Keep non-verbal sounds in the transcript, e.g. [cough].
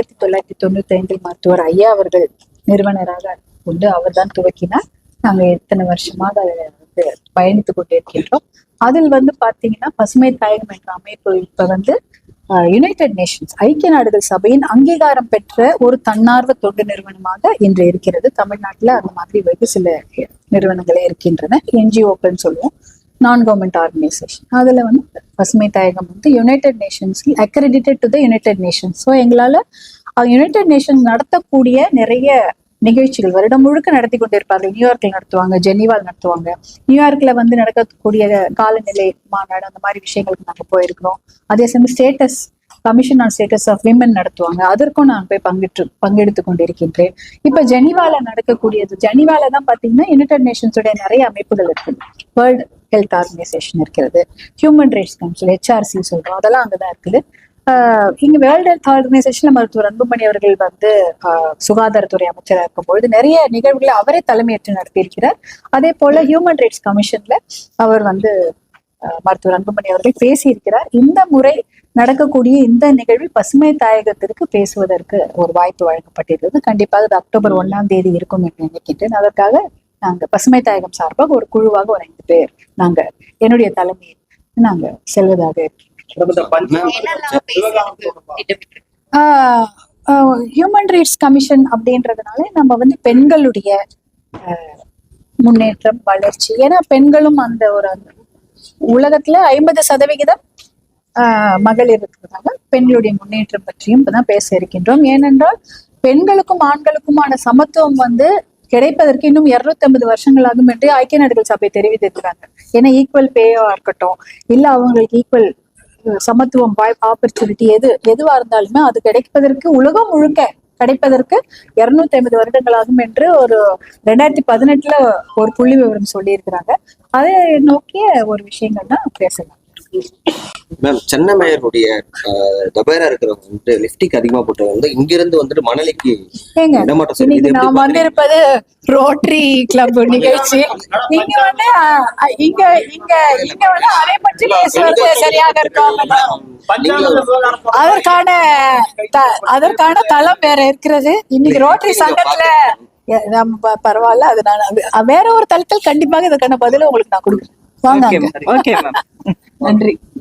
ஆயிரத்தி தொள்ளாயிரத்தி தொண்ணூத்தி ஐந்தில் மருத்துவர் ஐயா அவர்கள் நிறுவனராக கொண்டு அவர் தான் துவக்கினார். நாங்க எத்தனை வருஷமாக வந்து பயணித்து கொண்டிருக்கின்றோம். அதில் வந்து பாத்தீங்கன்னா பசுமை தாயகம் என்ற அமைப்பு இப்ப வந்து யுனைடெட் நேஷன்ஸ் ஐக்கிய நாடுகள் சபையின் அங்கீகாரம் பெற்ற ஒரு தன்னார்வ தொண்டு நிறுவனமாக இன்று இருக்கிறது. தமிழ்நாட்டுல அந்த மாதிரி வெகு சில நிறுவனங்களே இருக்கின்றன. என்ஜிஓக்கள்னு சொல்லுவோம். நான் கவர்மெண்ட் ஆர்கனைசேஷன் அதுல வந்து பசுமை தாயகம் வந்து United Nations accredited to the United Nations so எங்களால் யுனைடெட் நேஷன் நடத்தக்கூடிய நிறைய நிகழ்ச்சிகள் வருடம் முழுக்க நடத்தி கொண்டிருப்பார்கள். நியூயார்க்ல நடத்துவாங்க ஜெனீவால் நடத்துவாங்க. நியூயார்க்ல வந்து நடக்கக்கூடிய காலநிலை மாநாடு அந்த மாதிரி விஷயங்களுக்கு நாங்கள் போயிருக்கிறோம். அதே சமயம் status commission on status of women நடத்துவாங்க. அதற்கும் நான் போய் பங்கிட்டு பங்கெடுத்து கொண்டிருக்கின்றேன். இப்ப ஜெனிவால நடக்கக்கூடியது ஜெனிவால தான் பாத்தீங்கன்னா யுனைடெட் நேஷன்ஸுடைய நிறைய அமைப்புகள் இருக்குது வேர்ல்டு ஹெல்த் ஆர்கனைசேஷன் இருக்கிறது. ஹியூமன் ரைட்ஸ் கவுன்சில் ஹெச்ஆர்சி சொல்றோம். அதெல்லாம் அங்கதான் இருக்குது. ஆஹ் இங்க வேர்ல்டு ஹெல்த் ஆர்கனைசேஷன்ல மருத்துவர் அன்புமணி அவர்கள் வந்து ஆஹ் சுகாதாரத்துறை அமைச்சராக இருக்கும்பொழுது நிறைய நிகழ்வுகளை அவரே தலைமையேற்று நடத்தியிருக்கிறார். அதே போல ஹியூமன் ரைட்ஸ் கமிஷன்ல அவர் வந்து ஆஹ் மருத்துவர் அன்புமணி அவர்கள் பேசியிருக்கிறார். இந்த முறை நடக்கக்கூடிய இந்த நிகழ்வில் பசுமை தாயகத்திற்கு பேசுவதற்கு ஒரு வாய்ப்பு வழங்கப்பட்டிருக்கிறது. கண்டிப்பாக அது அக்டோபர் ஒன்னாம் தேதி இருக்கும் என்று நினைக்கின்றேன். அதற்காக நாங்க பசுமை தாயகம் சார்பாக ஒரு குழுவாக ஒரு ஐந்து பேர் நாங்க என்னுடைய தலைமையில் நாங்க செல்வதாக ஹியூமன் ரைட்ஸ் கமிஷன் அப்படின்றதுனால நம்ம வந்து பெண்களுடைய ஆஹ், முன்னேற்றம் வளர்ச்சி. ஏன்னா பெண்களும் அந்த ஒரு அந்த உலகத்துல ஐம்பது சதவிகிதம் ஆஹ், மகளிர் இருக்கிறதால பெண்களுடைய முன்னேற்றம் பற்றியும் இப்பதான் பேச இருக்கின்றோம். ஏனென்றால் பெண்களுக்கும் ஆண்களுக்குமான சமத்துவம் வந்து கிடைப்பதற்கு இன்னும் 250 ஐம்பது வருஷங்கள் ஆகும் என்று ஐக்கிய நாடுகள் சபை தெரிவித்திருக்கிறாங்க. ஏன்னா ஈக்குவல் பேயா இருக்கட்டும் இல்ல அவங்களுக்கு ஈக்குவல் சமத்துவம் வாய்ப்பு ஆப்பர்ச்சுனிட்டி எது எதுவா இருந்தாலுமே அது கிடைப்பதற்கு உலகம் முழுக்க கிடைப்பதற்கு 250 ஐம்பது வருடங்கள் ஆகும் என்று ஒரு ரெண்டாயிரத்தி பதினெட்டுல ஒரு புள்ளி விவரம் சொல்லியிருக்கிறாங்க. அதை நோக்கிய ஒரு விஷயங்கள் தான் பேசலாம். மேம் சென்னை மேயருடைய தபேரா இருக்கிறவங்க வந்துட்டு லிப்டிக் அதிகமா போட்டவங்க வந்து இங்கிருந்து வந்துட்டு மணலிக்கு நான்? வந்திருப்பது ரோட்டரி [laughs] கிளப் நிகழ்ச்சி. இங்க வந்து இங்க இங்க இங்க வந்து அதை பற்றி பேசுவது சரியாக இருக்கும் அதற்கான அதற்கான தளம் வேற இருக்கிறது. இன்னைக்கு ரோட்டரி சங்கத்துல நம்ம பரவாயில்ல. அது நான் வேற ஒரு தளத்தில் கண்டிப்பாக இதற்கான பதில உங்களுக்கு நான் கொடுக்குறேன். வாங்க. ஓகே மேம் [laughs] நன்றி.